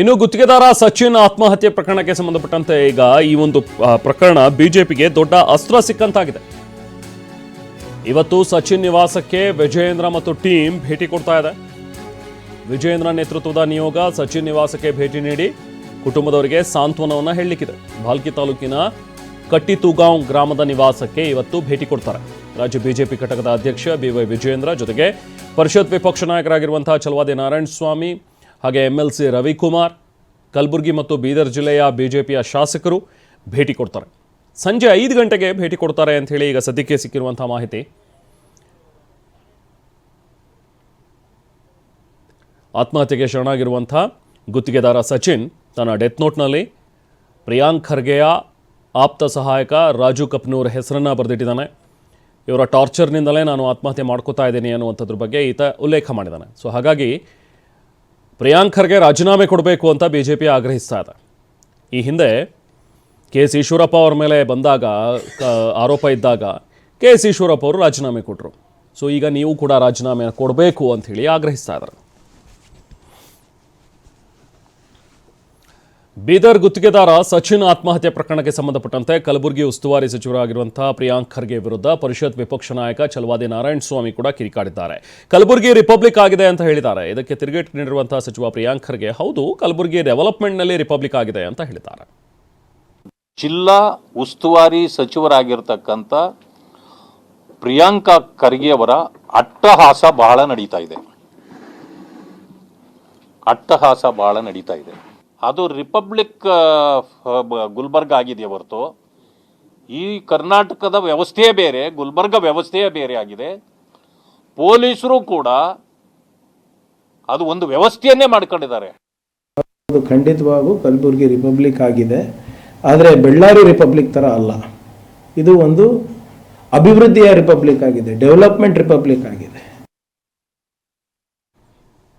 ಇನ್ನು ಗುತ್ತಿಗೆದಾರ ಸಚಿನ್ ಆತ್ಮಹತ್ಯೆ ಪ್ರಕರಣಕ್ಕೆ ಸಂಬಂಧಪಟ್ಟಂತೆ ಈಗ ಈ ಒಂದು ಪ್ರಕರಣ ಬಿಜೆಪಿಗೆ ದೊಡ್ಡ ಅಸ್ತ್ರ ಸಿಕ್ಕಂತಾಗಿದೆ. ಇವತ್ತು ಸಚಿನ್ ನಿವಾಸಕ್ಕೆ ವಿಜಯೇಂದ್ರ ಮತ್ತು ಟೀಮ್ ಭೇಟಿ ಕೊಡ್ತಾ ಇದೆ. ವಿಜಯೇಂದ್ರ ನೇತೃತ್ವದ ನಿಯೋಗ ಸಚಿನ್ ನಿವಾಸಕ್ಕೆ ಭೇಟಿ ನೀಡಿ ಕುಟುಂಬದವರಿಗೆ ಸಾಂತ್ವನವನ್ನು ಹೇಳಲಿಕ್ಕಿದೆ. ಭಾಲ್ಕಿ ತಾಲೂಕಿನ ಕಟ್ಟಿತುಗಾಂವ್ ಗ್ರಾಮದ ನಿವಾಸಕ್ಕೆ ಇವತ್ತು ಭೇಟಿ ಕೊಡ್ತಾರೆ. ರಾಜ್ಯ ಬಿಜೆಪಿ ಘಟಕದ ಅಧ್ಯಕ್ಷ ಬಿ ವೈ ವಿಜಯೇಂದ್ರ ಜೊತೆಗೆ ಪರಿಷತ್ ವಿಪಕ್ಷ ನಾಯಕರಾಗಿರುವಂತಹ ಚಲವಾದಿ ನಾರಾಯಣ ಸ್ವಾಮಿ ಹಾಗೆ M L C Ravikumar, Kalaburagi ಮತ್ತು ಬೀದರ್ ಜಿಲ್ಲೆಯ ಬಿಜೆಪಿಯ ಶಾಸಕರು ಭೇಟಿ ಕೊಡ್ತಾರೆ. ಸಂಜೆ ಐದು ಗಂಟೆಗೆ ಭೇಟಿ ಕೊಡ್ತಾರೆ ಅಂತ ಹೇಳಿ ಈಗ ಸದ್ಯಕ್ಕೆ ಸಿಕ್ಕಿರುವಂತಹ ಮಾಹಿತಿ. ಆತ್ಮಹತ್ಯೆಗೆ ಶರಣಾಗಿರುವಂಥ ಗುತ್ತಿಗೆದಾರ ಸಚಿನ್ ತನ್ನ ಡೆತ್ ನೋಟ್ನಲ್ಲಿ ಪ್ರಿಯಾಂಕ್ ಖರ್ಗೆಯ ಆಪ್ತ ಸಹಾಯಕ ರಾಜು ಕಪ್ನೂರ್ ಹೆಸರನ್ನು ಬರೆದಿಟ್ಟಿದ್ದಾನೆ. ಇವರ ಟಾರ್ಚರ್ನಿಂದಲೇ ನಾನು ಆತ್ಮಹತ್ಯೆ ಮಾಡ್ಕೋತಾ ಇದ್ದೀನಿ ಅನ್ನುವಂಥದ್ರ ಬಗ್ಗೆ ಈತ ಉಲ್ಲೇಖ ಮಾಡಿದ್ದಾನೆ. ಸೊ ಹಾಗಾಗಿ ಪ್ರಿಯಾಂಕ್ ಖರ್ಗೆ ರಾಜೀನಾಮೆ ಕೊಡಬೇಕು ಅಂತ ಬಿ ಜೆ ಪಿ ಆಗ್ರಹಿಸ್ತಾ ಇದೆ. ಈ ಹಿಂದೆ ಕೆ ಎಸ್ ಈಶ್ವರಪ್ಪ ಅವ್ರ ಮೇಲೆ ಬಂದಾಗ ಆರೋಪ ಇದ್ದಾಗ ಕೆ ಎಸ್ ಈಶ್ವರಪ್ಪ ಅವರು ರಾಜೀನಾಮೆ ಕೊಟ್ಟರು ಸೊ, ಈಗ ನೀವು ಕೂಡ ರಾಜೀನಾಮೆ ಕೊಡಬೇಕು ಅಂತ ಹೇಳಿ ಆಗ್ರಹಿಸ್ತಾ ಇದ್ದಾರೆ. ಬೀದರ್ ಗುತ್ತಿಗೆದಾರ ಸಚಿನ್ ಆತ್ಮಹತ್ಯೆ ಪ್ರಕರಣಕ್ಕೆ ಸಂಬಂಧಪಟ್ಟಂತೆ ಕಲಬುರಗಿ ಉಸ್ತುವಾರಿ ಸಚಿವರಾಗಿರುವಂತಹ ಪ್ರಿಯಾಂಕ್ ಖರ್ಗೆ ವಿರುದ್ಧ ಪರಿಷತ್ ವಿಪಕ್ಷ ನಾಯಕ ಚಲವಾದಿ ನಾರಾಯಣ ಸ್ವಾಮಿ ಕೂಡ ಕಿರಿಕಾಡಿದ್ದಾರೆ ಕಲಬುರಗಿ ರಿಪಬ್ಲಿಕ್ ಆಗಿದೆ ಅಂತ ಹೇಳಿದ್ದಾರೆ. ಇದಕ್ಕೆ ತಿರುಗೇಟು ನೀಡಿರುವಂತಹ ಸಚಿವ ಪ್ರಿಯಾಂಕ್ ಖರ್ಗೆ, ಹೌದು, ಕಲಬುರಗಿ ಡೆವಲಪ್ಮೆಂಟ್ನಲ್ಲಿ ರಿಪಬ್ಲಿಕ್ ಆಗಿದೆ ಅಂತ ಹೇಳಿದ್ದಾರೆ. ಜಿಲ್ಲಾ ಉಸ್ತುವಾರಿ ಸಚಿವರಾಗಿರ್ತಕ್ಕಂಥ ಪ್ರಿಯಾಂಕಾ ಖರ್ಗೆ ಅವರ ಅಟ್ಟಹಾಸ ಬಹಳ ನಡೀತಾ ಇದೆ. ಅಟ್ಟಹಾಸ ಬಹಳ ನಡೀತಾ ಇದೆ. ಅದು ರಿಪಬ್ಲಿಕ್ ಗುಲ್ಬರ್ಗ ಆಗಿದೆ ಹೊರತು. ಈ ಕರ್ನಾಟಕದ ವ್ಯವಸ್ಥೆಯೇ ಬೇರೆ, ಗುಲ್ಬರ್ಗ ವ್ಯವಸ್ಥೆಯೇ ಬೇರೆ ಆಗಿದೆ. ಪೊಲೀಸರು ಕೂಡ ಅದು ಒಂದು ವ್ಯವಸ್ಥೆಯನ್ನೇ ಮಾಡ್ಕೊಂಡಿದ್ದಾರೆ. ಅದು ಖಂಡಿತವಾಗೂ ಕಲಬುರಗಿ ರಿಪಬ್ಲಿಕ್ ಆಗಿದೆ. ಆದರೆ ಬೆಳ್ಳಾರಿ ರಿಪಬ್ಲಿಕ್ ಥರ ಅಲ್ಲ. ಇದು ಒಂದು ಅಭಿವೃದ್ಧಿಯ ರಿಪಬ್ಲಿಕ್ ಆಗಿದೆ, ಡೆವಲಪ್ಮೆಂಟ್ ರಿಪಬ್ಲಿಕ್ ಆಗಿದೆ.